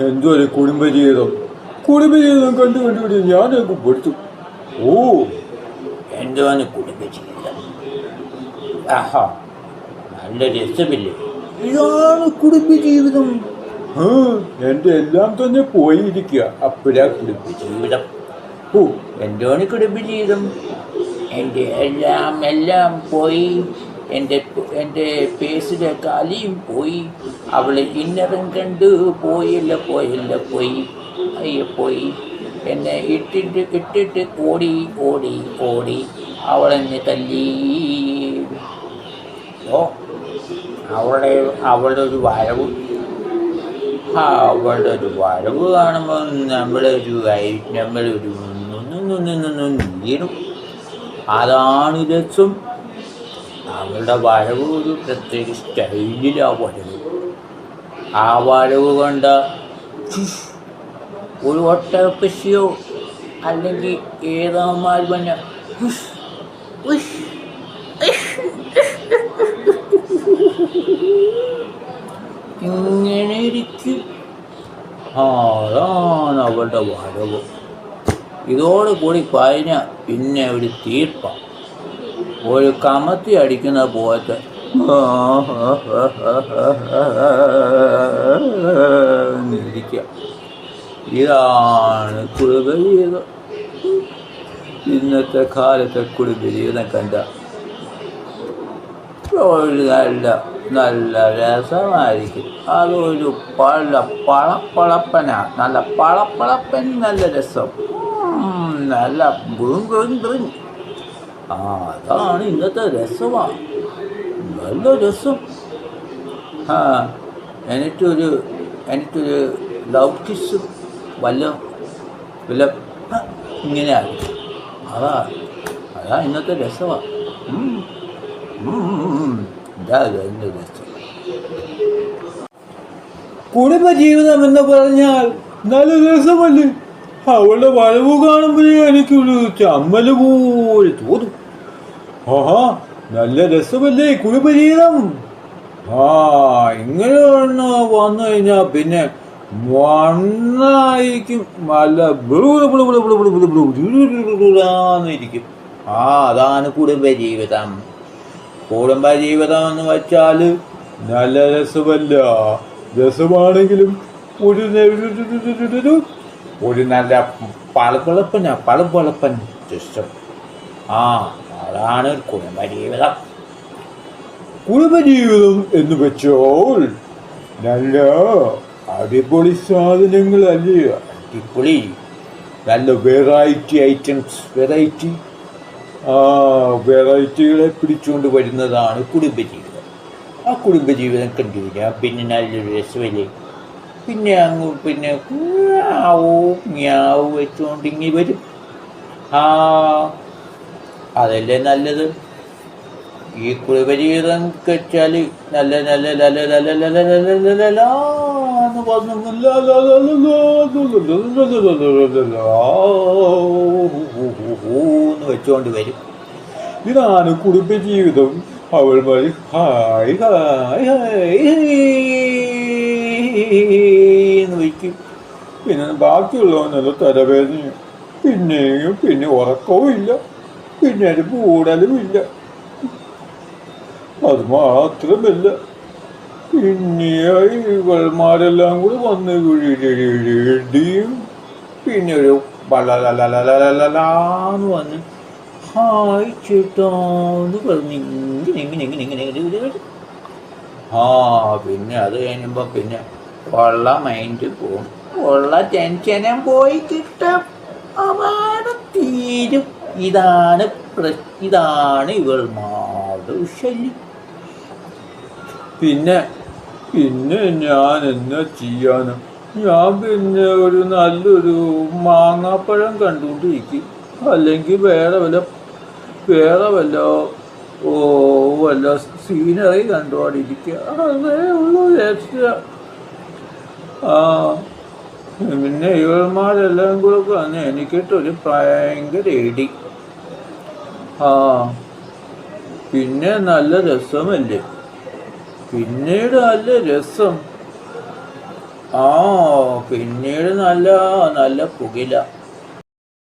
എന്തോ ഒരു കുടുംബജീവിതം കുടുംബജീവിതം കണ്ടു കണ്ടുപിടി ഞാനൊക്കെ പഠിച്ചു ഓ എന്താണ് കുടുംബജീവിതം ആഹാ നല്ല രസമില്ലേ? ഇതാണ് കുടുംബജീവിതം ആ, എന്റെ എല്ലാം തന്നെ പോയിരിക്കുക. അപ്പോഴാ കുടുംബജീവിതം ഓ എന്താണ് കുടുംബജീവിതം എന്റെ എല്ലാം എല്ലാം പോയി. എന്റെ എന്റെ പേസിലെ കാലിയും പോയി അവളെ ഇന്നറും കണ്ട് പോയില്ല പോയില്ല പോയി അയ്യ പോയി എന്നെ ഇട്ടിട്ട് ഇട്ടിട്ട് ഓടി ഓടി ഓടി അവളെന്നെ തല്ലി ഓ അവളെ അവളുടെ ഒരു വരവ് അവളുടെ ഒരു വരവ് കാണുമ്പോൾ നമ്മളൊരു നമ്മളൊരു വീണു അതാണ് രസം അവളുടെ വരവ് ഒരു പ്രത്യേക സ്റ്റൈലിലാണ് വരവ്. ആ വരവ് കണ്ട ഒരു ഒട്ടകപ്പശിയോ അല്ലെങ്കിൽ ഏതാമാൽ പറഞ്ഞ ഇങ്ങനെ ഇരിക്കും. അതാണ് അവളുടെ വരവ്. ഇതോടുകൂടി കഴിഞ്ഞ പിന്നെ ഒരു തീർപ്പ. ഒരു കമത്തി അടിക്കുന്ന ഇരിക്കുക ഇതാണ് കുടുംബജീവിതം ഇന്നത്തെ കാലത്തെ കുടുംബജീവിതം കണ്ട ഒരു നല്ല നല്ല രസമായിരിക്കും അതൊരു പഴ പളപ്പളപ്പനാ നല്ല പളപ്പളപ്പൻ നല്ല രസം നല്ല ബ്രും ആ അതാണ് ഇന്നത്തെ രസമാണ് നല്ല രസം. ആ എനിക്കൊരു എനിക്കൊരു ലവ് കിസ് വല്ല വല്ല ഇങ്ങനെയാണ് അതാ അതാ ഇന്നത്തെ രസമാണ് രസം. കുടുംബജീവിതം എന്ന് പറഞ്ഞാൽ നല്ല രസമല്ലേ? അവളുടെ വരവ് കാണുമ്പോഴേ എനിക്കൊരു ചമ്മൽ പോലെ തോന്നും ആഹാ നല്ല രസമല്ലേ കുടുംബജീവിതം ആ ഇങ്ങനെ വന്നു കഴിഞ്ഞാ പിന്നെ മണ്ണായിരിക്കും നല്ല ിരിക്കും ആ അതാണ് കുടുംബ ജീവിതം കുടുംബ ജീവിതം എന്ന് വെച്ചാൽ നല്ല രസമല്ല രസമാണെങ്കിലും ഒരു ഒരു നല്ല പളപ്പളപ്പന പളപ്പളപ്പൻ രസം ആ അതാണ് കുടുംബജീവിതം കുടുംബജീവിതം എന്ന് വെച്ചോൾ നല്ല അടിപൊളി സാധനങ്ങളല്ലേ? അടിപൊളി. നല്ല വെറൈറ്റി ഐറ്റംസ് വെറൈറ്റി വെറൈറ്റികളെ പിടിച്ചുകൊണ്ട് വരുന്നതാണ് കുടുംബജീവിതം. ആ കുടുംബജീവിതം കണ്ടു കഴിഞ്ഞാൽ പിന്നെ നല്ലൊരു രസമല്ലേ? പിന്നെ അങ്ങ് പിന്നെ ആവും ഞാവും വെച്ചുകൊണ്ട് വരും ആ അതല്ലേ നല്ലത് ഈ കുളിപരീതം കഴിച്ചാൽ നല്ല നല്ല നല്ല നല്ല നല്ല നല്ല നല്ല എന്ന് പറഞ്ഞു വെച്ചോണ്ട് വരും ഇതാണ് കുടുംബജീവിതം അവൾ മതി ഹായ് ഹായ് ഹായ് എന്ന് വയ്ക്കും. പിന്നെ ബാക്കിയുള്ളവനല്ല തലവേദനയും. പിന്നെയും പിന്നെ ഉറക്കവും ഇല്ല. പിന്നെ ഒരു കൂടലും ഇല്ല. അത് മാത്രമല്ല പിന്നെ ഇവൾമാരെല്ലാം കൂടി വന്ന് വീടിയും പിന്നെ ഒരു ബളലലലലലലാന്ന് വന്ന് ഹായ് ചേട്ടാന്ന് പറഞ്ഞ് ഇങ്ങനെ ഇങ്ങനെ ഇങ്ങനെ ഇങ്ങനെ. ആ പിന്നെ അത് കഴിയുമ്പോൾ പിന്നെ ഉള്ള മൈൻഡ് പോവും. ഉള്ള ടെൻഷനും പോയി കിട്ടും. അപാടെ തീരും. ഇതാണ് ഇതാണ് ഇവൾമാരുടെ ശല്യം പിന്നെ പിന്നെ ഞാൻ എന്നാ ചെയ്യാനും? ഞാൻ പിന്നെ ഒരു നല്ലൊരു മാങ്ങാപ്പഴം കണ്ടുകൊണ്ടിരിക്കും. അല്ലെങ്കിൽ വേറെ വല്ല വേറെ വല്ല ഓ വല്ല സീനറി കണ്ടുകൊണ്ടിരിക്കുക അതേ ഉള്ളൂ ആ പിന്നെ ഇവന്മാരെല്ലാം കൂടെ വന്ന് എനിക്കിട്ടൊരു ഭയങ്കര ഇടി. ആ പിന്നെ നല്ല രസമല്ലേ? പിന്നീട് നല്ല രസം. ആ പിന്നീട് നല്ല നല്ല പുകില.